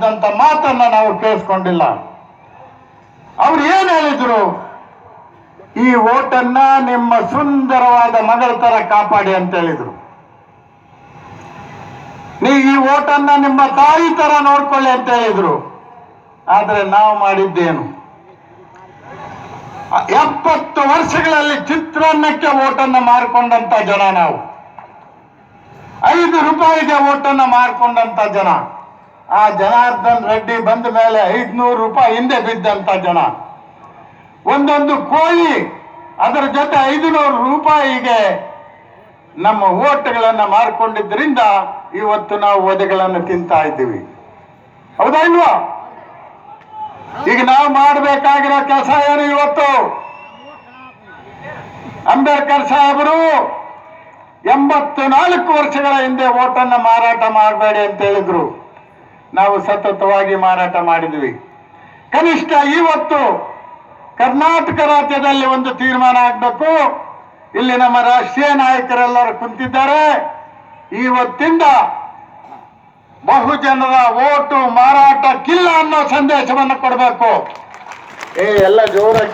ಹೇಳಿದಂತ ಮಾತನ್ನ ನಾವು ಕೇಳಿಸ್ಕೊಂಡಿಲ್ಲ. ಅವ್ರು ಏನ್ ಹೇಳಿದ್ರು? ಈ ಓಟನ್ನ ನಿಮ್ಮ ಸುಂದರವಾದ ಮಗಳ ತರ ಕಾಪಾಡಿ ಅಂತ ಹೇಳಿದ್ರು. ನೀ ಈ ಓಟನ್ನ ನಿಮ್ಮ ತಾಯಿ ತರ ನೋಡ್ಕೊಳ್ಳಿ ಅಂತ ಹೇಳಿದ್ರು. ಆದ್ರೆ ನಾವು ಮಾಡಿದ್ದೇನು? ಎಪ್ಪತ್ತು ವರ್ಷಗಳಲ್ಲಿ ಚಿತ್ರಾನ್ನಕ್ಕೆ ಓಟನ್ನ ಮಾರಿಕೊಂಡಂತ ಜನ ನಾವು. ಐದು ರೂಪಾಯಿಗೆ ಓಟನ್ನ ಮಾರ್ಕೊಂಡಂತ ಜನ. ಆ ಜನಾರ್ದನ್ ರೆಡ್ಡಿ ಬಂದ ಮೇಲೆ ಐದ್ನೂರು ರೂಪಾಯಿ ಹಿಂದೆ ಬಿದ್ದಂತ ಜನ. ಒಂದೊಂದು ಕೋಳಿ, ಅದರ ಜೊತೆ ಐದುನೂರು ರೂಪಾಯಿಗೆ ನಮ್ಮ ಓಟ್ಗಳನ್ನ ಮಾರ್ಕೊಂಡಿದ್ದರಿಂದ ಇವತ್ತು ನಾವು ಒದೆಗಳನ್ನು ತಿಂತಾ ಇದ್ದೀವಿ. ಹೌದಾ ಇಲ್ವಾ? ಈಗ ನಾವು ಮಾಡಬೇಕಾಗಿರೋ ಕೆಲಸ ಏನು ಇವತ್ತು? ಅಂಬೇಡ್ಕರ್ ಸಾಹೇಬರು ಎಂಬತ್ತು ನಾಲ್ಕು ವರ್ಷಗಳ ಹಿಂದೆ ಓಟನ್ನು ಮಾರಾಟ ಮಾಡಬೇಡಿ ಅಂತ ಹೇಳಿದ್ರು. ನಾವು ಸತತವಾಗಿ ಮಾರಾಟ ಮಾಡಿದ್ವಿ. ಕನಿಷ್ಠ ಇವತ್ತು ಕರ್ನಾಟಕ ರಾಜ್ಯದಲ್ಲಿ ಒಂದು ತೀರ್ಮಾನ ಆಗಬೇಕು. ಇಲ್ಲಿ ನಮ್ಮ ರಾಷ್ಟ್ರೀಯ ನಾಯಕರೆಲ್ಲರೂ ಕುಂತಿದ್ದಾರೆ. ಇವತ್ತಿಂದ ಬಹುಜನರ ಓಟು ಮಾರಾಟಕ್ಕಿಲ್ಲ ಅನ್ನೋ ಸಂದೇಶವನ್ನು ಕೊಡಬೇಕು. ಏ, ಎಲ್ಲ ಜೋರಾಗಿ